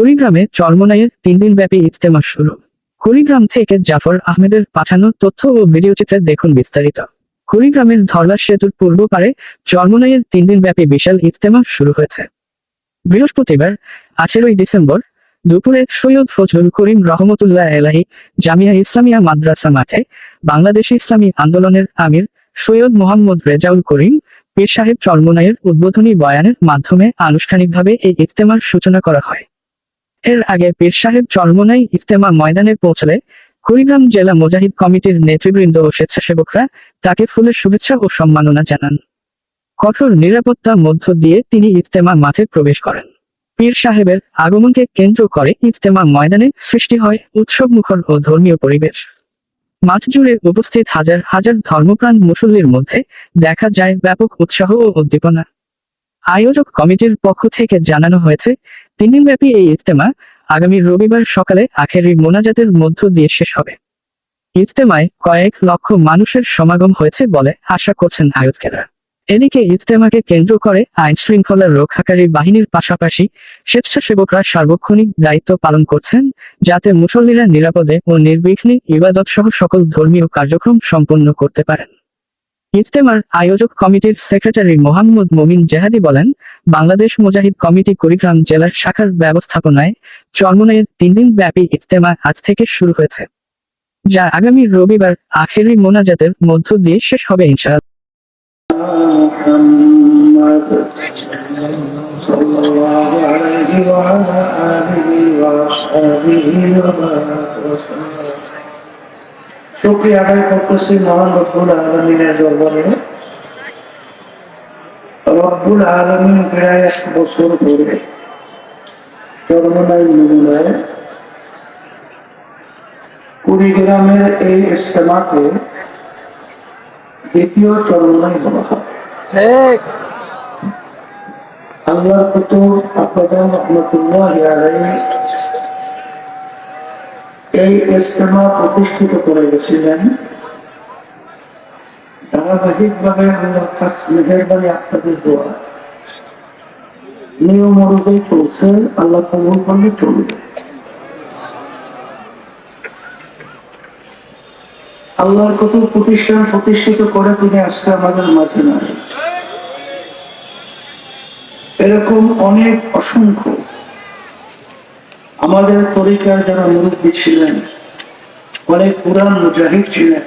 কুড়িগ্রামে চরমনাইয়ের তিন দিন ব্যাপী ইজতেমা শুরু। কুড়িগ্রাম থেকে জাফর আহমেদের পাঠানো তথ্য ও ভিডিও চিত্রে দেখুন বিস্তারিত। কুড়িগ্রামের ধরলা সেতুর পূর্ব পারে চরমনাইয়ের তিন দিন ব্যাপী বিশাল ইজতেমা শুরু হয়েছে। বৃহস্পতিবার, আঠেরোই ডিসেম্বর, দুপুরে সৈয়দ ফজলুল করিম রহমতুল্লাহ এলাহি জামিয়া ইসলামিয়া মাদ্রাসা মাঠে বাংলাদেশ ইসলামী আন্দোলনের আমির সৈয়দ মোহাম্মদ রেজাউল করিম, পীর সাহেব চরমনাইয়ের উদ্বোধনী বয়ানের মাধ্যমে আনুষ্ঠানিকভাবে এই ইজতেমার সূচনা করা হয়। এর আগে পীর সাহেব চরমনাই ইজতেমা ময়দানে পৌঁছলে কুড়িগ্রাম জেলা মুজাহিদ কমিটির নেতৃবৃন্দ ও স্বেচ্ছাসেবকরা তাকে ফুলের শুভেচ্ছা ও সম্মাননা জানান। কঠোর নিরাপত্তা মধ্য দিয়ে তিনি ইজতেমা মাঠে প্রবেশ করেন। পীর সাহেবের আগমনকে কেন্দ্র করে ইজতেমা ময়দানে সৃষ্টি হয় উৎসবমুখর ও ধর্মীয় পরিবেশ। মাঠ জুড়ে উপস্থিত হাজার হাজার ধর্মপ্রাণ মুসল্লির মধ্যে দেখা যায় ব্যাপক উৎসাহ ও উদ্দীপনা। আয়োজক কমিটির পক্ষ থেকে জানানো হয়েছে তিন দিনব্যাপী এই ইজতেমা আগামী রবিবার সকালে আখেরি মোনাজাতের মধ্য দিয়ে শেষ হবে। ইজতেমায় কয়েক লক্ষ মানুষের সমাগম হয়েছে বলে আশা করছেন আয়োজকেরা। এদিকে ইজতেমাকে কেন্দ্র করে আইন শৃঙ্খলা রক্ষাকারী বাহিনীর পাশাপাশি স্বেচ্ছাসেবকরা সার্বক্ষণিক দায়িত্ব পালন করছেন যাতে মুসল্লিরা নিরাপদে ও নির্বিঘ্নে ইবাদত সহ সকল ধর্মীয় কার্যক্রম সম্পন্ন করতে পারেন। ইজতেমার আয়োজক কমিটির সেক্রেটারি মোহাম্মদ মমিন জেহাদি বলেন বাংলাদেশ মুজাহিদ কমিটি কুড়িগ্রাম জেলার শাখার ব্যবস্থাপনায় চরমনের তিন দিন ব্যাপী ইজতেমা আজ থেকে শুরু হয়েছে যা আগামী রবিবার আখেরি মোনাজাতের মধ্য দিয়ে শেষ হবে ইনশাআল্লাহ محمد صلى শুক্রিয়া আদায় করতেছি মহান রব্বুল আলমিনের দরবারে রব্বুল আলমিন প্রায় এক বছর ধরে চরমনাই নমুনায় কুড়িগ্রামের এই ইস্তেমাকে দ্বিতীয় চরমনাই বলা হয় আল্লাহর কুতুব আব্বাজান রহমতুল্লাহ আলাইহি এই ইজতেমা প্রতিষ্ঠিত করে গেছিলেন। ধারাবাহিকভাবে আল্লাহ খাস মেহেরবানি আপনাদের দোয়া। নিয়ম অনুযায়ী চলছে, আল্লাহ কবুল করলে চলবে। আল্লাহর কত প্রতিষ্ঠান প্রতিষ্ঠিত করে তিনি আজকে আমাদের মাঝে নাই এরকম অনেক অসংখ্য আমাদের তরিকার যারা মুরব্বী ছিলেন, অনেক পুরান মুজাহিদ ছিলেন,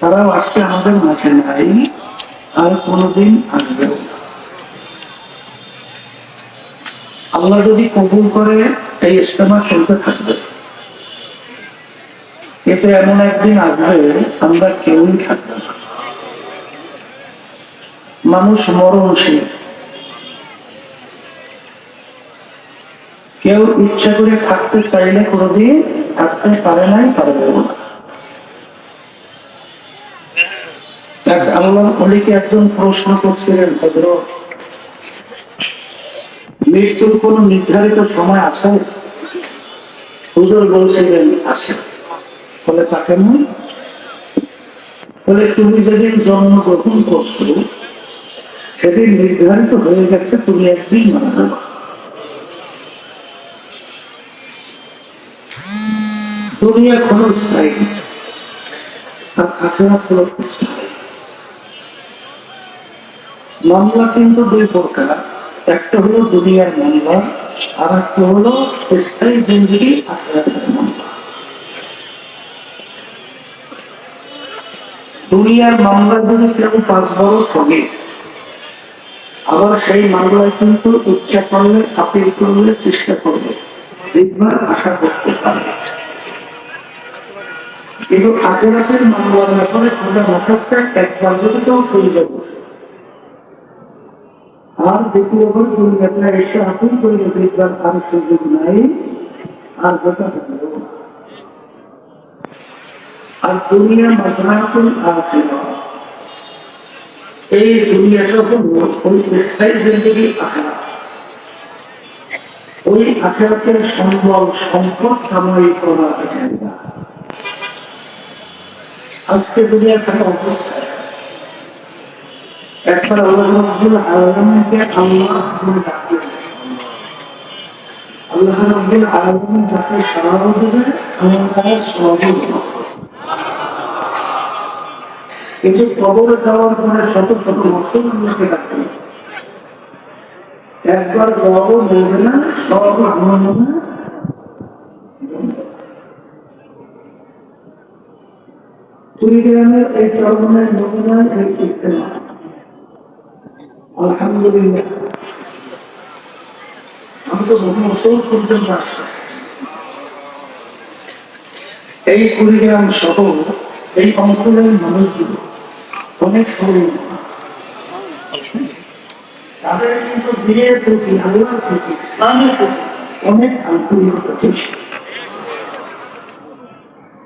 তারাও আজকে আমাদের মাঝে নাই, আর কোনোদিন আসবেও আল্লাহ যদি কবুল করে, এই ইস্তেমা চলতে থাকবে। কিন্তু এমন একদিন আসবে, আমরা কেউই থাকবে মানুষ মরণশীল। কেউ ইচ্ছা করে থাকতে চাইলে কোনোদিন থাকতে পারে নাই এক আল্লাহ অলিকে একজন প্রশ্ন করছিলেন, ভদ্র। মৃত্যুর কোন নির্ধারিত সময় আছে? হুজুর বলছিলেন, আছে। বলে, তাকে না। বলে, তুমি যেদিন জন্মগ্রহণ করছ, সেদিন নির্ধারিত হয়ে গেছে, তুমি একদিন মারা যাবে। দুনিয়া স্থায়ী। আর আখেরা হলো মামলা কিন্তু দুই প্রকার। একটা হলো দুনিয়ার মামলা, আর একটা হলো স্থায়ী জিন্দগি দুনিয়ার মামলা যদি কেউ পাঁচ বড় ঠগে আবার সেই মামলায় কিন্তু ইচ্ছা করলে, আপিল করলে চেষ্টা করবে। দেখবার আশা করতে পারবে কিন্তু আখেরাতের মামলার ব্যাপারে খোঁজা মাথাটা একবার যদি কেউ চলে যাব। আর দ্বিতীয় করে চলে গেছে এসে আপিল করে দেখবার আর সুযোগ নাই, আর হবে না। আর দুনিয়া মাঝরাতুল আখিরা এই দুনিয়াটা হলো ওই স্থায়ী জিন্দগি আখেরা ওই আখেরাতের সম্বল সম্পদ কামাই করা এজেন্ডা। আজকে দুনিয়ার থাকা অবস্থা একবার আল্লাহ রব্বুল আলামিনকে আল্লাহ বলে ডাকলেন আল্লাহ রব্বুল আলামিন যাকে সাহায্য দেবে আমার তারা সবই কিন্তু কবরে যাওয়ার পরে শত শত বছর লোকে একবার বড় বলবে না সব আমার মনে কুড়িগ্রামের এই চরমনের নমুনায় এই ইস্তেমা আলহামদুলিল্লাহ। আমি তো বহু বছর পর্যন্ত এই কুড়িগ্রাম সহ এই অঞ্চলের মানুষগুলো অনেক সরল। তাদের কিন্তু দিনের প্রতি, আল্লাহর প্রতি অনেক আন্তরিকতা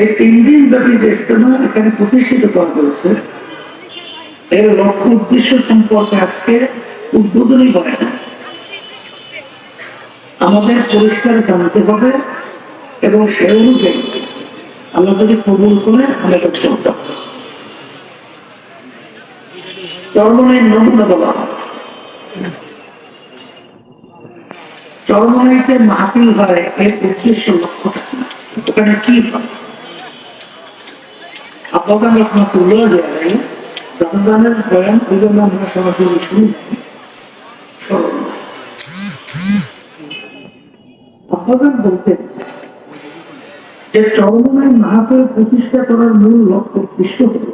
এই তিন দিন ব্যাপী যে ইজতেমা এখানে প্রতিষ্ঠিত করা হয়েছে, এর লক্ষ্য উদ্দেশ্য সম্পর্কে আজকে উদ্বোধনী করে না। আমাদের পরিষ্কার জানতে হবে এবং সে অনুযায়ী আমরা যদি কবুল করে আমাদের চলতে হবে চরমনের নমুনা বলা হয়। চরমনাইতে মাহফিল হয়, এর উদ্দেশ্য লক্ষ্য থাকে না ওখানে কি হয়? আপনাদের জানেন রমজানের বয়ান ওই জন্য আমরা সরাসরি শুনি আপনাদের যে প্রতিষ্ঠা করার মূল লক্ষ্য উদ্দেশ্য হল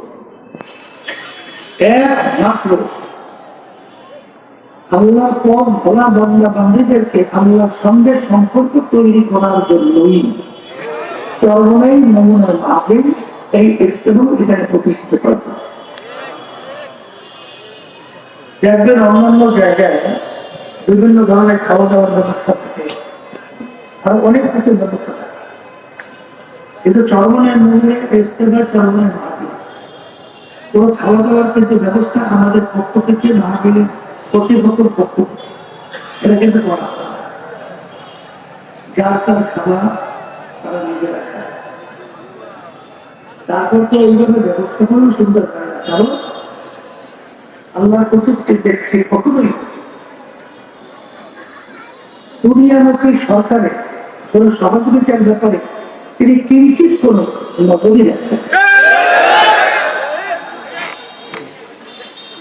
একমাত্র আল্লাহর পথ ভোলা বান্দা বান্ধীদেরকে আল্লাহর সঙ্গে সম্পর্ক তৈরি করার জন্যই। চরমনাই নমুনা মাহফিল। এই এখানে প্রতিষ্ঠিত অন্যান্য জায়গায় বিভিন্ন ধরনের খাওয়া দাওয়ার ব্যবস্থা থাকে, আর অনেক ব্যবস্থা কিন্তু চরমনের চরমনের খাওয়া দাওয়ার কিন্তু ব্যবস্থা আমাদের পক্ষ থেকে মাহফিলের কর্তৃপক্ষের পক্ষ এটা কিন্তু করা। যার তার খাওয়া, তারা নিজেরা তারপর তো ওই জন্য ব্যবস্থাপনা সুন্দর হয় না। কারণ আল্লাহ কর্তৃত্বের দেখছে কখনোই দুনিয়ামুখী সরকারে, কোন সহযোগিতার ব্যাপারে তিনি কিঞ্চিত কোন নজরই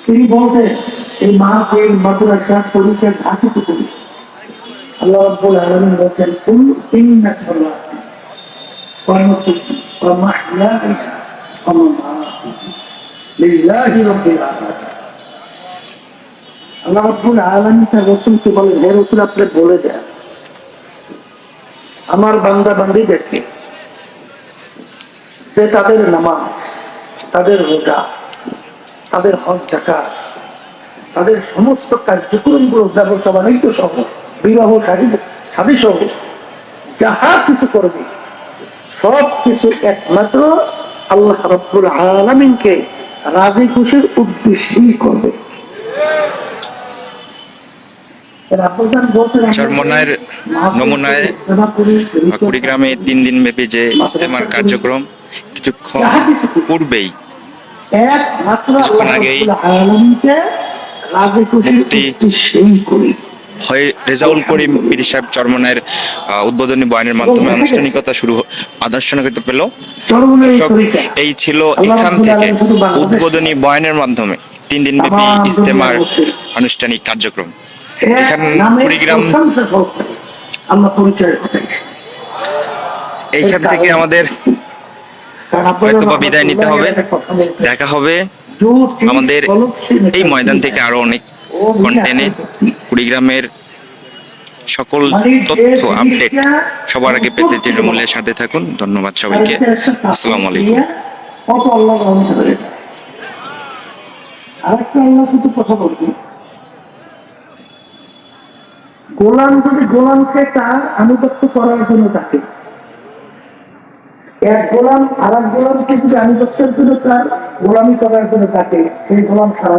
তিনি বলতেন, এই মা পেন মাতুরার চাষ পরীক্ষার ঘাটুকু করি আল্লাহ রব্বুল আলমিন বলছেন কোন তিন না কর্মসূচি ومحياي ومماتي لله رب العالمين আল্লাহ রব্বুল আলামিন তার রাসূলকে বলেন হে রাসূল আপনি বলে দেন আমার বান্দা বান্দীদেরকে যে তাদের নামাজ তাদের রোজা তাদের হজ টাকা তাদের সমস্ত কার্যক্রমগুলো ব্যবসা বাণিজ্য সহ বিবাহ শাদী শাদী সহ যাহা কিছু করবে সব কিছু একমাত্র আল্লাহ রব্বুল আলমিনকে রাজি খুশির উদ্দেশ্যেই করবে। চরমনায়ের নমুনায় কুড়িগ্রামে তিন দিন ব্যাপী যে ইস্তেমার কার্যক্রম কিছুক্ষণ পূর্বেই কিছুক্ষণ আগেই রেজাউল করিম পীর সাহেব চরমনের উদ্বোধনী বয়ানের মাধ্যমে আনুষ্ঠানিকতা শুরু আনুষ্ঠানিকতা পেল। এই ছিল এখান থেকে উদ্বোধনী বয়ানের মাধ্যমে তিন দিন ব্যাপী ইস্তেমার আনুষ্ঠানিক কার্যক্রম। এখান কুড়িগ্রাম এইখান থেকে আমাদের হয়তো বা বিদায় নিতে হবে। দেখা হবে। আমাদের এই ময়দান থেকে আরও অনেক কন্টেনে কুড়িগ্রামের সকল মানে তথ্য আপডেট সবার আগে পেতে তৃণমূলের সাথে থাকুন। ধন্যবাদ সবাইকে। আসসালাম আলাইকুম। আরেকটা আল্লাহ কিন্তু কথা বলছি গোলাম যদি গোলামকে তার আনুগত্য করার জন্য থাকে এক গোলাম আর এক গোলামকে যদি আনুগত্যের জন্য তার গোলামি করার জন্য থাকে সেই গোলাম সারা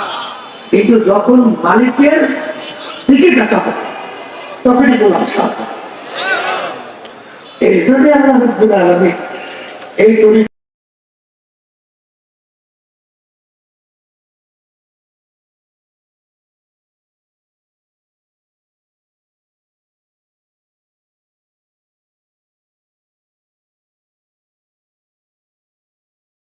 কিন্তু যখন মালিকের দিকে টাকা হবে তখনই গোলাম সাথ এই জন্য আমরা এই তরি